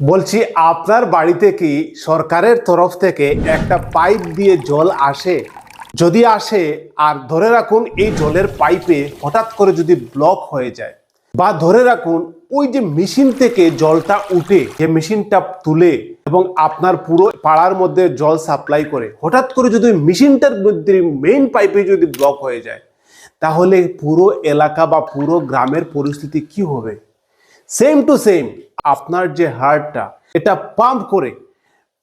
বলছি, আপনার বাড়িতে কি সরকারের তরফ থেকে একটা পাইপ দিয়ে জল আসে? যদি আসে, আর ধরে রাখুন এই জলের পাইপে হঠাৎ করে যদি ব্লক হয়ে যায়, বা ধরে রাখুন ওই যে মেশিন থেকে জলটা উঠে, যে মেশিনটা তুলে এবং আপনার পুরো পাড়ার মধ্যে জল সাপ্লাই করে, হঠাৎ করে যদি মেশিনটার মধ্যে মেইন পাইপে যদি ব্লক হয়ে যায়, তাহলে পুরো এলাকা বা পুরো গ্রামের পরিস্থিতি কি হবে? সেম টু সেম আপনার যে হার্টটা, এটা পাম্প করে,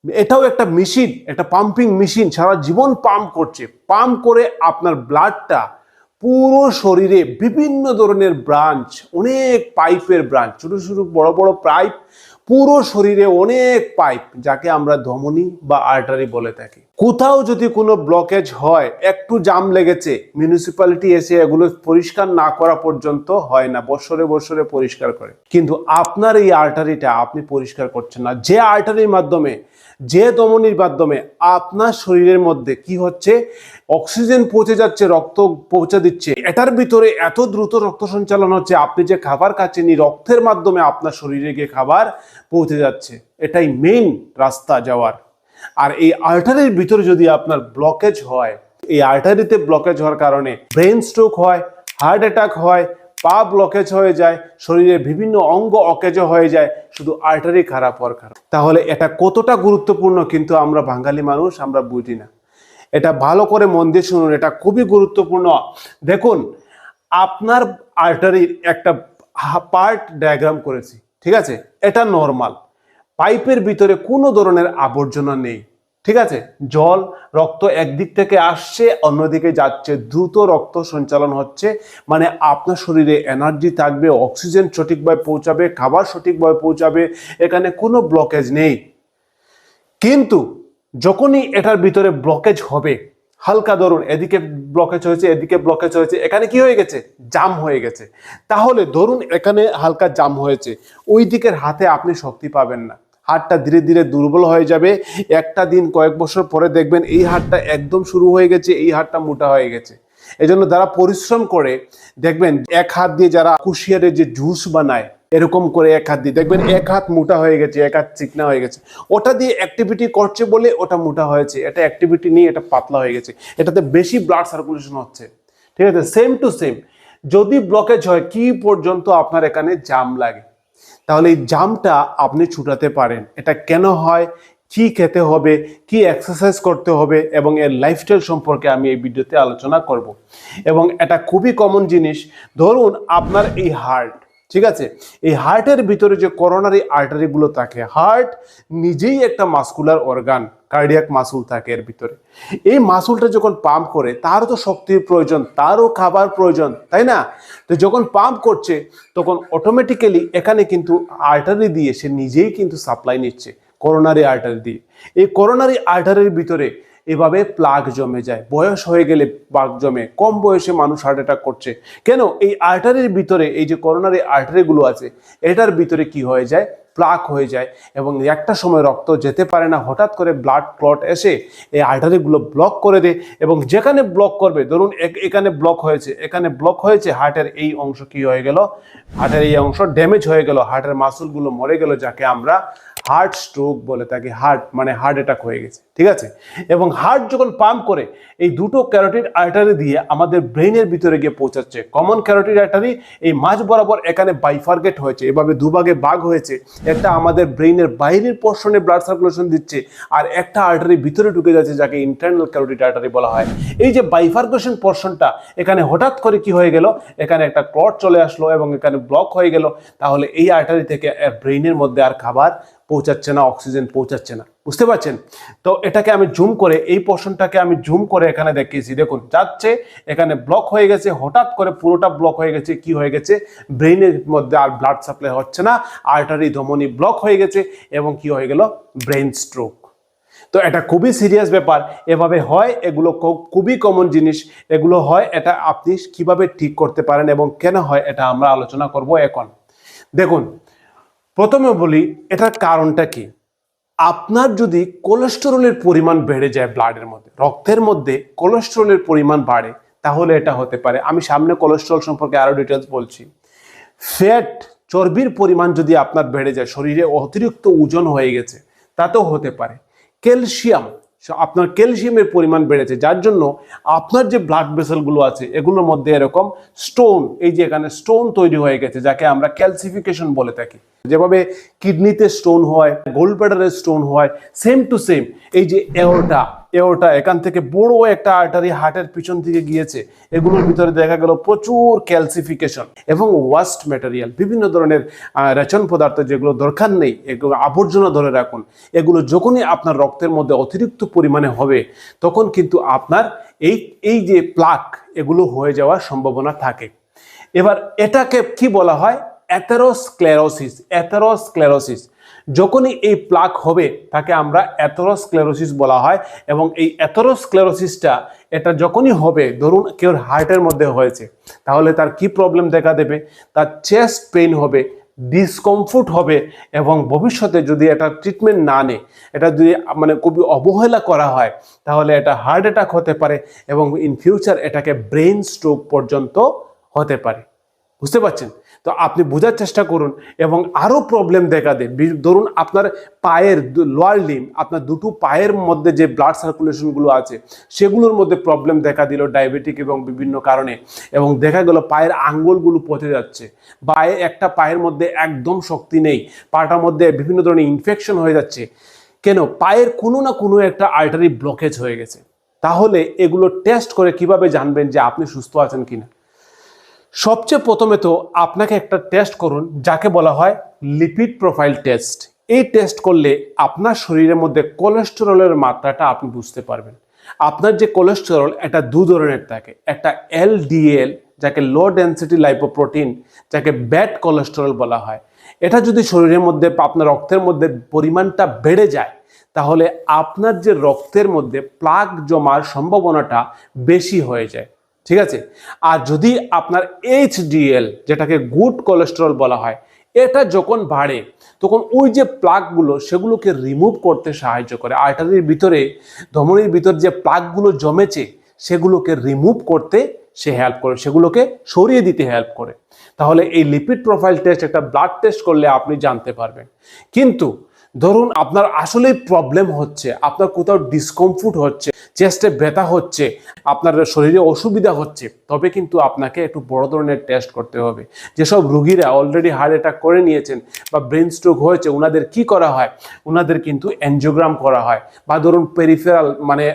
এটাও একটা মেশিন একটা পাম্পিং মেশিন সারা জীবন পাম্প করছে। পাম্প করে আপনার ব্লাডটা পুরো শরীরে বিভিন্ন ধরনের ব্রাঞ্চ অনেক পাইপের ব্রাঞ্চ ছোট ছোট, বড় বড় পাইপ পুরো শরীরে অনেক পাইপ যাকে আমরা ধমনী বা আর্টারি বলে থাকি। কোথাও যদি কোনো ব্লকেজ হয়, একটু জাম লেগেছে মিউনিসিপ্যালিটি এসে এগুলো পরিষ্কার না করা পর্যন্ত হয় না, বছরে বছরে পরিষ্কার করে। কিন্তু আপনার এই আর্টারিটা আপনি পরিষ্কার করছেন না। যে আর্টারির মাধ্যমে, যে দমনির মাধ্যমে আপনার শরীরের মধ্যে কি হচ্ছে অক্সিজেন পৌঁছে যাচ্ছে, রক্ত পৌঁছে দিচ্ছে, এটার ভিতরে এত দ্রুত রক্ত সঞ্চালন হচ্ছে, আপনি যে খাবার খাচ্ছেন এই রক্তের মাধ্যমে আপনার শরীরে গিয়ে খাবার পৌঁছে যাচ্ছে। এটাই মেইন রাস্তা যাওয়ার। আর এই আর্টারির ভিতরে যদি আপনার ব্লকেজ হয়, এই আর্টারিতে ব্লকেজ হওয়ার কারণে ব্রেন স্ট্রোক হয় হার্ট অ্যাটাক হয়, পা ব্লকেজ হয়ে যায়, শরীরের বিভিন্ন অঙ্গ অকেজ হয়ে যায়, শুধু আর্টারি খারাপ হওয়ার কারণ। তাহলে এটা কতটা গুরুত্বপূর্ণ কিন্তু আমরা বাঙালি মানুষ আমরা বুঝি না। এটা ভালো করে মন দিয়ে শুনুন, এটা খুবই গুরুত্বপূর্ণ। দেখুন, আপনার আর্টারির একটা পার্ট ডায়াগ্রাম করেছি, ঠিক আছে? এটা নর্মাল পাইপের ভিতরে কোনো ধরনের আবর্জনা নেই। ঠিক আছে? জল, রক্ত একদিক থেকে আসছে, অন্যদিকে যাচ্ছে। দ্রুত রক্ত সঞ্চালন হচ্ছে। মানে আপনার শরীরে এনার্জি থাকবে, অক্সিজেন সঠিকভাবে পৌঁছাবে, খাবার সঠিকভাবে পৌঁছাবে, এখানে কোনো ব্লকেজ নেই। কিন্তু যখনই এটার ভিতরে ব্লকেজ হবে, হালকা ধরুন, এদিকে ব্লকেজ হয়েছে, এদিকে ব্লকেজ হয়েছে, এখানে কি হয়ে গেছে? জাম হয়ে গেছে। তাহলে ধরুন এখানে হালকা জাম হয়েছে। ওই দিকের হাতে আপনি শক্তি পাবেন না। হাতটা ধীরে ধীরে দুর্বল হয়ে যাবে। একটা দিন কয়েক বছর পরে দেখবেন এই হাতটা একদম শুরু হয়ে গেছে, এই হাতটা মোটা হয়ে গেছে। এজন্য যারা পরিশ্রম করে, দেখবেন এক হাত দিয়ে যারা কুশিয়ারের যে জুস বানায়, এরকম করে এক হাত দিয়ে, দেখবেন এক হাত মোটা হয়ে গেছে, এক হাত চিকনা হয়ে গেছে। ওটা দিয়ে অ্যাক্টিভিটি করছে বলে ওটা মোটা হয়েছে, এটা অ্যাক্টিভিটি নিয়ে এটা পাতলা হয়ে গেছে। এটাতে বেশি ব্লাড সার্কুলেশন হচ্ছে। ঠিক আছে? সেম টু সেম যদি ব্লকেজ হয়, কি পর্যন্ত আপনার এখানে জাম লাগে? তাহলে এই জামটা আপনি ছুটাতে পারেন। এটা কেন হয়? কি খেতে হবে? কি এক্সারসাইজ করতে হবে? এবং এর লাইফস্টাইল সম্পর্কে আমি এই ভিডিওতে আলোচনা করব। এবং এটা খুবই কমন জিনিস। ধরুন আপনার এই হার্ট ঠিক আছে? এই হার্টের ভিতরে যে করোনারি আর্টারিগুলো থাকে হার্ট নিজেই একটা মাস্কুলার অর্গান কার্ডিয়াক মাসুল থাকে এর ভিতরে। এই মাসুলটা যখন পাম্প করে, তারও তো শক্তির প্রয়োজন, তারও খাবার প্রয়োজন, তাই না? তো যখন পাম্প করছে, তখন অটোমেটিক্যালি এখানে কিন্তু আর্টারি দিয়ে সে নিজেই কিন্তু সাপ্লাই নিচ্ছে করোনারি আর্টারি দিয়ে। এই করোনারি আর্টারির ভিতরে এভাবে প্লাগ জমে যায়। বয়স হয়ে গেলে প্লাগ জমে। কম বয়সে মানুষ হার্ট অ্যাটাক করছে। কেন? এই আর্টারির ভিতরে, এই যে করোনার এই আর্টারিগুলো আছে, এটার ভিতরে কি হয়ে যায়? প্লাক হয়ে যায় এবং একটা সময় রক্ত যেতে পারে না। হঠাৎ করে ব্লাড ক্লট এসে এই আর্টারিগুলো ব্লক করে দেয় এবং যেখানে ব্লক করবে, ধরুন এখানে ব্লক হয়েছে, এখানে ব্লক হয়েছে হার্টের এই অংশ কি হয়ে গেল? হার্টের এই অংশ ড্যামেজ হয়ে গেল। হার্টের মাসুলগুলো মরে গেল, যাকে আমরা হার্ট স্ট্রোক বলে থাকি। হার্ট মানে হার্ট অ্যাটাক হয়ে গেছে। ঠিক আছে? এবং হার্ট যখন পাম্প করে, এই দুটো ক্যারোটিড আর্টারি দিয়ে আমাদের ব্রেইনের ভিতরে গিয়ে পৌঁছাচ্ছে। কমন ক্যারোটিড আর্টারি এই মাঝ বরাবর এখানে বাইফার্গেট হয়েছে, এভাবে দুভাগে ভাগ হয়েছে। একটা আমাদের ব্রেইনের বাইরের পোর্শনে ব্লাড সার্কুলেশন দিচ্ছে, আর একটা আর্টারি ভিতরে ঢুকে যাচ্ছে, যাকে ইন্টারনাল ক্যারোটিড আর্টারি বলা হয়। এই যে বাইফার্গেশন পোর্শনটা এখানে হঠাৎ করে কি হয়ে গেল? এখানে একটা ক্লট চলে আসলো এবং এখানে ব্লক হয়ে গেল। তাহলে এই আর্টারি থেকে ব্রেইনের মধ্যে আর খাবার পৌঁছাচ্ছে না অক্সিজেন পৌঁছাচ্ছে না। বুঝতে পারছেন? তো এটাকে আমি জুম করে, এই পোর্শনটাকে আমি জুম করে এখানে দেখিয়েছি। দেখুন, যাচ্ছে, এখানে ব্লক হয়ে গেছে, হঠাৎ করে পুরোটা ব্লক হয়ে গেছে, কি হয়ে গেছে? ব্রেইনের মধ্যে আর ব্লাড সাপ্লাই হচ্ছে না আর্টারি ধমনী ব্লক হয়ে গেছে, এবং কি হয়ে গেল? ব্রেন স্ট্রোক তো এটা খুবই সিরিয়াস ব্যাপার। এভাবে হয়, এগুলো খুবই কমন জিনিস। এগুলো হয়, এটা আপনি কীভাবে ঠিক করতে পারেন এবং কেন হয়, এটা আমরা আলোচনা করব এখন। দেখুন, প্রথমে বলি, এটার কারণটা কি? আপনার যদি কোলেস্টেরলের পরিমাণ বেড়ে যায় ব্লাডের মধ্যে, রক্তের মধ্যে কোলেস্টেরলের পরিমাণ বাড়ে, তাহলে এটা হতে পারে। আমি সামনে কোলেস্টেরল সম্পর্কে আরও ডিটেলস বলছি। ফ্যাট চর্বির পরিমাণ যদি আপনার বেড়ে যায়, শরীরে অতিরিক্ত ওজন হয়ে গেছে, তাতেও হতে পারে। ক্যালসিয়াম আপনার ক্যালসিয়ামের পরিমাণ বেড়েছে। যার জন্য আপনার যে ব্লাড ভেসেলগুলো আছে, এগুলোর মধ্যে এরকম স্টোন এই যে এখানে স্টোন তৈরি হয়ে গেছে, যাকে আমরা ক্যালসিফিকেশন বলে থাকি। যেভাবে কিডনিতে স্টোন হয় গোল্ড প্যাডারের স্টোন হয় সেম টু সেম এই যে এওটা এওটা এখান থেকে বড় একটা আর্টারি হার্টের পিছন দিকে গিয়েছে। এগুলোর ভিতরে দেখা গেল প্রচুর ক্যালসিফিকেশন এবং ওয়াস্ট ম্যাটেরিয়াল বিভিন্ন ধরনের রেচন পদার্থ যেগুলো দরকার নেই, এগুলো আবর্জনা ধরে রাখুন। এগুলো যখনই আপনার রক্তের মধ্যে অতিরিক্ত পরিমাণে হবে, তখন কিন্তু আপনার এই এই যে প্লাক এগুলো হয়ে যাওয়ার সম্ভাবনা থাকে। এবার এটাকে কি বলা হয়? অ্যাথেরোস্ক্লেরোসিস অ্যাথেরোস্ক্লেরোসিস যখনই এই প্লাক হবে, তাকে আমরা অ্যাথেরোস্ক্লেরোসিস বলা হয় এবং এই অ্যাথেরোস্ক্লেরোসিসটা এটা যখনই হবে, ধরুন কেউ হার্টের মধ্যে হয়েছে, তাহলে তার কি প্রবলেম দেখা দেবে? তার চেস্ট পেইন হবে ডিসকমফোর্ট হবে এবং ভবিষ্যতে যদি এটা ট্রিটমেন্ট না নেয়, এটা যদি মানে খুবই অবহেলা করা হয়, তাহলে এটা হার্ট অ্যাটাক হতে পারে এবং ইন ফিউচার এটাকে ব্রেন স্ট্রোক পর্যন্ত হতে পারে। বুঝতে পারছেন? তো আপনি বোঝার চেষ্টা করুন এবং আরও প্রবলেম দেখা দেয়। ধরুন আপনার পায়ের লোয়ার লিম আপনার দুটো পায়ের মধ্যে যে ব্লাড সার্কুলেশনগুলো আছে, সেগুলোর মধ্যে প্রবলেম দেখা দিল ডায়াবেটিক এবং বিভিন্ন কারণে। এবং দেখা গেল পায়ের আঙ্গুলগুলো পচে যাচ্ছে। পায়ে একটা পায়ের মধ্যে একদম শক্তি নেই। পাটার মধ্যে বিভিন্ন ধরনের ইনফেকশন হয়ে যাচ্ছে। কেন? পায়ের কোনো না কোনো একটা আর্টারি ব্লকেজ হয়ে গেছে। তাহলে এগুলো টেস্ট করে কীভাবে জানবেন যে আপনি সুস্থ আছেন কিনা? সবচেয়ে প্রথমে তো আপনাকে একটা টেস্ট করুন, যাকে বলা হয় লিপিড প্রোফাইল টেস্ট এই টেস্ট করলে আপনার শরীরের মধ্যে কোলেস্টেরলের মাত্রাটা আপনি বুঝতে পারবেন। আপনার যে কোলেস্টেরল এটা দু ধরনের থাকে। একটা এলডিএল যাকে লো ডেন্সিটি লাইপোপ্রোটিন যাকে ব্যাড কোলেস্টেরল বলা হয়। এটা যদি শরীরের মধ্যে আপনার রক্তের মধ্যে পরিমাণটা বেড়ে যায়, তাহলে আপনার যে রক্তের মধ্যে প্লাক জমার সম্ভাবনাটা বেশি হয়ে যায়। ঠিক আছে? আর যদি আপনার এইচডিএল যেটাকে গুড কোলেস্টেরল বলা হয়, এটা যখন বাড়ে, তখন ওই যে প্লাকগুলো সেগুলোকে রিমুভ করতে সাহায্য করে। আর্টারির ভিতরে, ধমনির ভিতর যে প্লাকগুলো জমেছে, সেগুলোকে রিমুভ করতে সে হেল্প করে, সেগুলোকে সরিয়ে দিতে হেল্প করে। তাহলে এই লিপিড প্রোফাইল টেস্ট একটা ব্লাড টেস্ট করলে আপনি জানতে পারবেন। কিন্তু ধরুন আপনার আসলেই প্রবলেম হচ্ছে, আপনার কোথাও ডিসকমফোর্ট হচ্ছে চেস্টে ব্যথা হচ্ছে, আপনার শরীরে অসুবিধা হচ্ছে, তবে কিন্তু আপনাকে একটু বড় ধরনের টেস্ট করতে হবে। যেসব রুগীরা অলরেডি হার্ট অ্যাটাক করে নিয়েছেন বা ব্রেন স্ট্রোক হয়েছে ওনাদের কি করা হয়? ওনাদের কিন্তু অ্যানজিওগ্রাম করা হয় বা ধরুন পেরিফেরাল মানে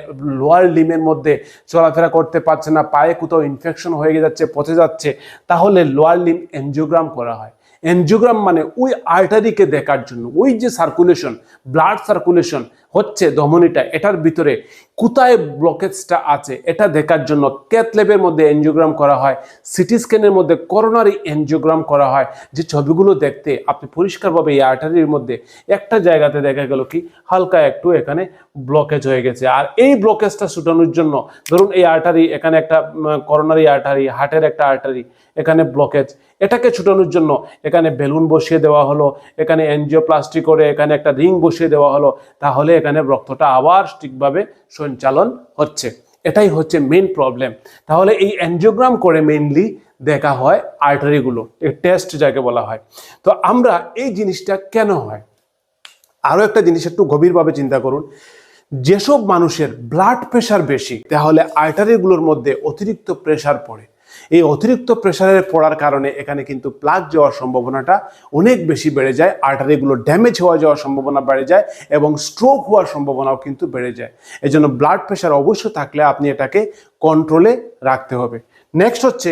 লোয়ার লিমের মধ্যে চলাফেরা করতে পারছে না, পায়ে কোথাও ইনফেকশন হয়ে যাচ্ছে, পচে যাচ্ছে, তাহলে লোয়ার লিম অ্যানজিওগ্রাম করা হয়। এনজিওগ্রাম মানে ওই আর্টারিকে দেখার জন্য ওই যে সার্কুলেশন ব্লাড সার্কুলেশন হচ্ছে ধমনীটা, এটার ভিতরে কোথায় ব্লকেজটা আছে, এটা দেখার জন্য ক্যাথলেবের মধ্যে এনজিওগ্রাম করা হয় সিটি স্ক্যানের মধ্যে করোনারি এনজিওগ্রাম করা হয়। যে ছবিগুলো দেখতে আপনি পরিষ্কারভাবে এই আর্টারির মধ্যে একটা জায়গাতে দেখা গেল কি, হালকা একটু এখানে ব্লকেজ হয়ে গেছে। আর এই ব্লকেজটা ছুটানোর জন্য ধরুন এই আর্টারি এখানে একটা করোনারি আর্টারি হার্টের একটা আর্টারি এখানে ব্লকেজ এটাকে ছুটানোর জন্য এখানে বেলুন বসিয়ে দেওয়া হলো, এখানে এনজিওপ্লাস্টি করে এখানে একটা রিং বসিয়ে দেওয়া হলো, তাহলে এখানে রক্তটা আবার ঠিকভাবে সঞ্চালন হচ্ছে। এটাই হচ্ছে মেন প্রবলেম তাহলে এই অ্যানজিওগ্রাম করে মেইনলি দেখা হয় আর্টারিগুলো টেস্ট যাকে বলা হয়। তো আমরা এই জিনিসটা কেন হয়? আরও একটা জিনিস একটু গভীরভাবে চিন্তা করুন। যেসব মানুষের ব্লাড প্রেশার বেশি, তাহলে আর্টারিগুলোর মধ্যে অতিরিক্ত প্রেশার পড়ে। এই অতিরিক্ত প্রেশারের পড়ার কারণে এখানে কিন্তু প্লাগ যাওয়ার সম্ভাবনাটা অনেক বেশি বেড়ে যায় আর্টারিগুলো ড্যামেজ হওয়া যাওয়ার সম্ভাবনা বেড়ে যায় এবং স্ট্রোক হওয়ার সম্ভাবনাও কিন্তু বেড়ে যায়। এই জন্য ব্লাড প্রেশার অবশ্য থাকলে আপনি এটাকে কন্ট্রোলে রাখতে হবে। নেক্সট হচ্ছে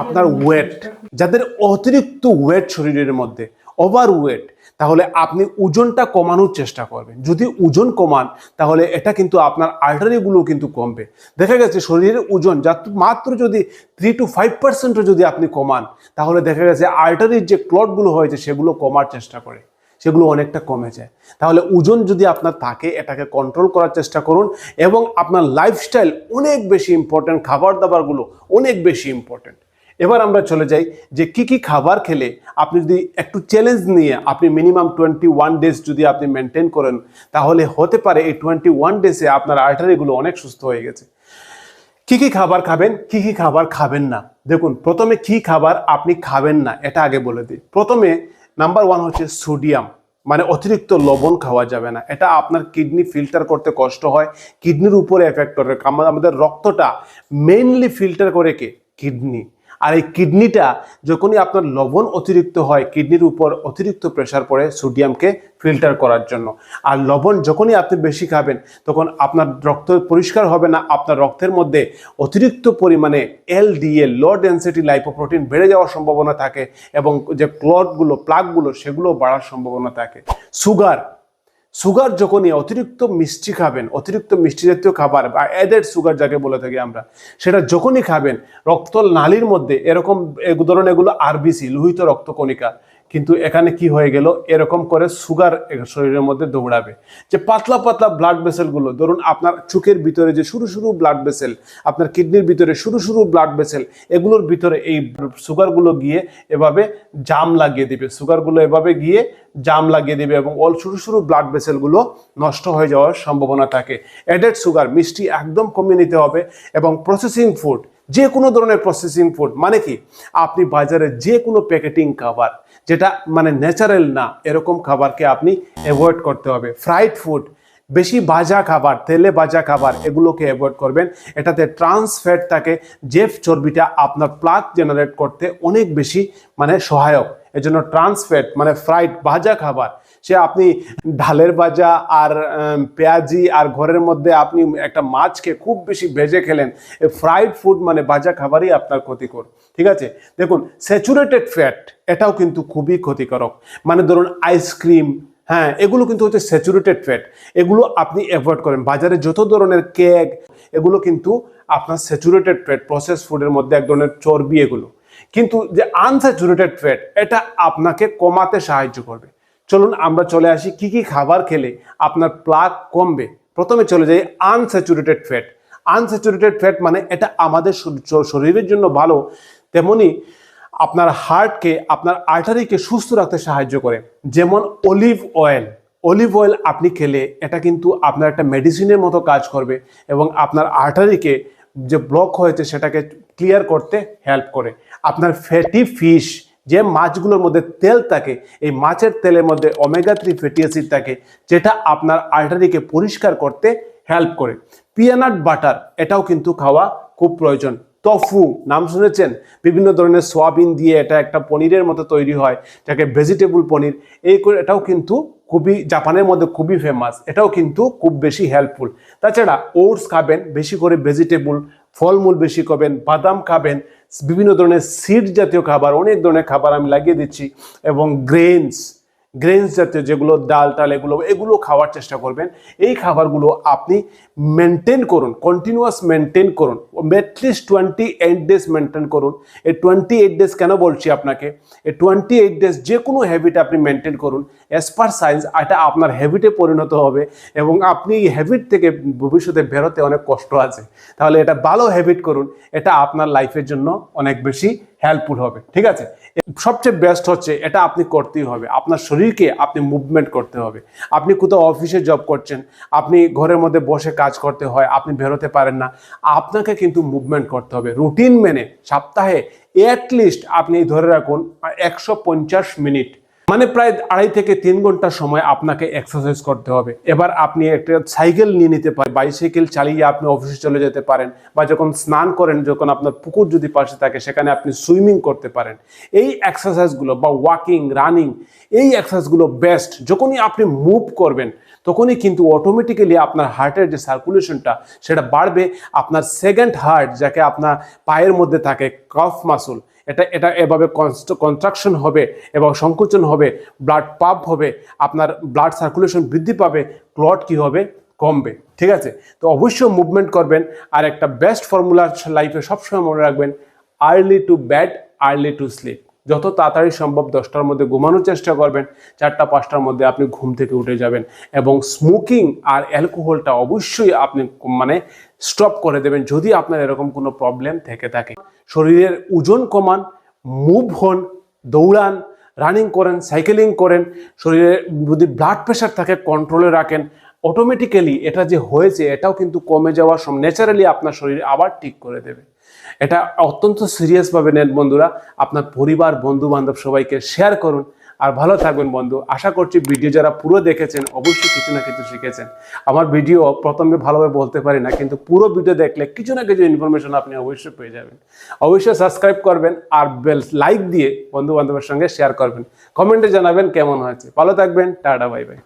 আপনার ওয়েট যাদের অতিরিক্ত ওয়েট শরীরের মধ্যে ওভার ওয়েট তাহলে আপনি ওজনটা কমানোর চেষ্টা করবেন। যদি ওজন কমান, তাহলে এটা কিন্তু আপনার আর্টারিগুলো কিন্তু কমবে। দেখা গেছে শরীরের ওজন যা মাত্র যদি থ্রি টু ফাইভ পার্সেন্টও যদি আপনি কমান, তাহলে দেখা গেছে আর্টারির যে ক্লটগুলো হয়েছে, সেগুলো কমার চেষ্টা করে। সেগুলো অনেকটা কমে যায়। তাহলে ওজন যদি আপনার থাকে, এটাকে কন্ট্রোল করার চেষ্টা করুন এবং আপনার লাইফস্টাইল অনেক বেশি ইম্পর্ট্যান্ট খাবার দাবারগুলো অনেক বেশি ইম্পর্ট্যান্ট এবার আমরা চলে যাই যে কি কি খাবার খেলে আপনি যদি একটু চ্যালেঞ্জ নিয়ে আপনি মিনিমাম টোয়েন্টি ওয়ান ডেজ যদি আপনি মেনটেন করেন, তাহলে হতে পারে এই টোয়েন্টি ওয়ান ডেজে আপনার আর্টারিগুলো অনেক সুস্থ হয়ে গেছে। কি কি খাবার খাবেন, কি কি খাবার খাবেন না? দেখুন, প্রথমে কি খাবার আপনি খাবেন না, এটা আগে বলে দিই। প্রথমে নাম্বার ওয়ান হচ্ছে সোডিয়াম মানে অতিরিক্ত লবণ খাওয়া যাবে না। এটা আপনার কিডনি ফিল্টার করতে কষ্ট হয় কিডনির উপরে এফেক্ট করে আমাদের রক্তটা মেইনলি ফিল্টার করে কে? কিডনি আর এই কিডনিটা যখনই আপনার লবণ অতিরিক্ত হয়, কিডনির উপর অতিরিক্ত প্রেশার পড়ে সোডিয়ামকে ফিল্টার করার জন্য। আর লবণ যখনই আপনি বেশি খাবেন, তখন আপনার রক্ত পরিষ্কার হবে না, আপনার রক্তের মধ্যে অতিরিক্ত পরিমাণে এলডিএল লো ডেন্সিটি লাইপোপ্রোটিন বেড়ে যাওয়ার সম্ভাবনা থাকে এবং যে ক্লটগুলো প্লাগগুলো সেগুলো বাড়ার সম্ভাবনা থাকে। সুগার সুগার যখনই অতিরিক্ত মিষ্টি খাবেন, অতিরিক্ত মিষ্টি জাতীয় খাবার বা অ্যাডেড সুগার যাকে বলে থাকি আমরা, সেটা যখনই খাবেন রক্ত নালীর মধ্যে এরকম ধরনের এগুলো আরবিসি লোহিত রক্তকণিকা কিন্তু এখানে কি হয়ে গেল? এরকম করে সুগার শরীরের মধ্যে দৌড়াবে। যে পাতলা পাতলা ব্লাড ভেসেলগুলো ধরুন আপনার চোখের ভিতরে যে সরু সরু ব্লাড ভেসেল আপনার কিডনির ভিতরে সরু সরু ব্লাড ভেসেল এগুলোর ভিতরে এই সুগারগুলো গিয়ে এভাবে জাম লাগিয়ে দেবে। সুগারগুলো এভাবে গিয়ে জাম লাগিয়ে দেবে এবং অল সরু সরু ব্লাড ভেসেলগুলো নষ্ট হয়ে যাওয়ার সম্ভাবনা থাকে। অ্যাডেড সুগার মিষ্টি একদম কমিয়ে নিতে হবে এবং প্রসেসিং ফুড যে কোনো ধরনের প্রসেসিং ফুড মানে কি? আপনি বাজারে যে কোনো প্যাকেটিং খাবার, যেটা মানে ন্যাচারাল না, এরকম খাবারকে আপনি অ্যাভয়েড করতে হবে। ফ্রাইড ফুড বেশি ভাজা খাবার, তেলে ভাজা খাবার, এগুলোকে অ্যাভয়েড করবেন। এটাতে ট্রান্স ফ্যাট থাকে, যে চর্বিটা আপনার প্লাক জেনারেট করতে অনেক বেশি মানে সহায়ক। এজন্য ট্রান্স ফ্যাট মানে ফ্রাইড ভাজা খাবার সে আপনি ঢালের ভাজা আর পেঁয়াজি আর ঘরের মধ্যে আপনি একটা মাছকে খুব বেশি ভেজে খেলেন ফ্রাইড ফুড মানে ভাজা খাবারই আপনার ক্ষতিকর, ঠিক আছে? দেখুন স্যাচুরেটেড ফ্যাট এটাও কিন্তু খুবই ক্ষতিকারক। মানে ধরুন আইসক্রিম হ্যাঁ এগুলো কিন্তু হচ্ছে স্যাচুরেটেড ফ্যাট এগুলো আপনি অ্যাভয়েড করেন। বাজারে যত ধরনের কেক এগুলো কিন্তু আপনার স্যাচুরেটেড ফ্যাট প্রসেস ফুডের মধ্যে এক ধরনের চর্বি এগুলো। কিন্তু যে আনস্যাচুরেটেড ফ্যাট এটা আপনাকে কমাতে সাহায্য করবে। চলুন আমরা চলে আসি কি কি খাবার খেলে আপনার প্লাক কমবে। প্রথমে চলে যাই আনস্যাচুরেটেড ফ্যাট আনস্যাচুরেটেড ফ্যাট মানে এটা আমাদের শরীরের জন্য ভালো, তেমনি আপনার হার্টকে, আপনার আর্টারিকে সুস্থ রাখতে সাহায্য করে। যেমন অলিভ অয়েল অলিভ অয়েল আপনি খেলে এটা কিন্তু আপনার একটা মেডিসিনের মতো কাজ করবে এবং আপনার আর্টারিকে যে ব্লক হয়েছে সেটাকে ক্লিয়ার করতে হেল্প করে। আপনার ফ্যাটি ফিশ যে মাছগুলোর মধ্যে তেল থাকে, এই মাছের তেলের মধ্যে ওমেগা থ্রি ফ্যাটি অ্যাসিড থাকে, যেটা আপনার আর্টারিকে পরিষ্কার করতে হেল্প করে। পিয়ানাট বাটার এটাও কিন্তু খাওয়া খুব প্রয়োজন। টফু নাম শুনেছেন? বিভিন্ন ধরনের সোয়াবিন দিয়ে এটা একটা পনিরের মতো তৈরি হয়, যাকে ভেজিটেবল পনির। এই করে এটাও কিন্তু খুবই, জাপানের মধ্যে খুবই ফেমাস এটাও কিন্তু খুব বেশি হেল্পফুল তাছাড়া ওটস খাবেন, বেশি করে ভেজিটেবল ফলমূল বেশি খাবেন, বাদাম খাবেন বিভিন্ন ধরনের সিড জাতীয় খাবার, অনেক ধরনের খাবার আমি লাগিয়ে দিচ্ছি এবং গ্রেনস গ্রেনস জাতীয় যেগুলো ডাল, টাল এগুলো এগুলো খাওয়ার চেষ্টা করবেন। এই খাবারগুলো আপনি মেনটেন করুন কন্টিনিউয়াস মেনটেন করুন। At least twenty eight days maintain করুন। এই টোয়েন্টি এইট ডেজ কেন বলছি আপনাকে? এই টোয়েন্টি এইট ডেজ যে কোনো হ্যাবিট আপনি মেনটেন করুন। অ্যাজ পার সায়েন্স এটা আপনার হ্যাবিটে পরিণত হবে এবং আপনি এই হ্যাবিট থেকে ভবিষ্যতে বেরোতে অনেক কষ্ট আছে। তাহলে এটা ভালো হ্যাবিট করুন, এটা আপনার লাইফের জন্য অনেক বেশি হেল্পফুল হবে, ঠিক আছে? সবচেয়ে বেস্ট হচ্ছে এটা আপনি করতেই হবে, আপনার শরীরকে আপনি মুভমেন্ট করতে হবে। আপনি কোথাও অফিসে জব করছেন, আপনি ঘরের মধ্যে বসে কাজ করতে হয়, আপনি বেরোতে পারেন না, আপনাকে কিন্তু মুভমেন্ট করতে হবে। রুটিন মেনে সপ্তাহে অ্যাটলিস্ট আপনি ধরে রাখুন, একশো পঞ্চাশ মিনিট মানে প্রায় আড়াই থেকে তিন ঘণ্টা সময় আপনাকে এক্সারসাইজ করতে হবে। এবার আপনি একটা সাইকেল নিয়ে নিতে পারেন বাইসাইকেল চালিয়ে আপনি অফিসে চলে যেতে পারেন বা যখন স্নান করেন, যখন আপনার পুকুর যদি পাশে থাকে, সেখানে আপনি সুইমিং করতে পারেন। এই এক্সারসাইজগুলো বা ওয়াকিং রানিং এই এক্সারসাইজগুলো বেস্ট যখনই আপনি মুভ করবেন তখনই কিন্তু অটোমেটিক্যালি আপনার হার্টের যে সার্কুলেশনটা সেটা বাড়বে। আপনার সেকেন্ড হার্ট যাকে আপনার পায়ের মধ্যে থাকে কফ মাসুল এটা এটা এভাবে কনস্ট্রাকশন হবে এবং সংকোচন হবে ব্লাড পাম্প হবে, আপনার ব্লাড সার্কুলেশন বৃদ্ধি পাবে ক্লট কি হবে? কমবে। ঠিক আছে? তো অবশ্যই মুভমেন্ট করবেন। আর একটা বেস্ট ফর্মুলা লাইফে সবসময় মনে রাখবেন early to bed early to sleep যত তাড়াতাড়ি সম্ভব দশটার মধ্যে ঘুমানোর চেষ্টা করবেন, চারটা, পাঁচটার মধ্যে আপনি ঘুম থেকে উঠে যাবেন এবং স্মোকিং আর অ্যালকোহলটা অবশ্যই আপনি মানে স্টপ করে দেবেন যদি আপনার এরকম কোনো প্রবলেম থেকে থাকে। শরীরের ওজন কমান মুভ হন দৌড়ান রানিং করেন সাইকেলিং করেন, শরীরে যদি ব্লাড প্রেশার থাকে কন্ট্রোলে রাখেন অটোমেটিক্যালি এটা যে হয়েছে এটাও কিন্তু কমে যাওয়ার সময় ন্যাচারালি আপনার শরীর আবার ঠিক করে দেবে। এটা অত্যন্ত সিরিয়াসভাবে নেন বন্ধুরা। আপনার পরিবার বন্ধু বান্ধব সবাইকে শেয়ার করুন। আর ভালো থাকবেন বন্ধু। আশা করছি ভিডিও যারা পুরো দেখেছেন, অবশ্যই কিছু না কিছু শিখেছেন। আমার ভিডিও প্রথমে ভালোভাবে বলতে পারি না, কিন্তু পুরো ভিডিও দেখলে কিছু না কিছু ইনফরমেশন আপনি অবশ্যই পেয়ে যাবেন। অবশ্যই সাবস্ক্রাইব করবেন আর বেল লাইক দিয়ে বন্ধু বান্ধবের সঙ্গে শেয়ার করবেন। কমেন্টে জানাবেন কেমন হয়েছে। ভালো থাকবেন, টাটা বাই বাই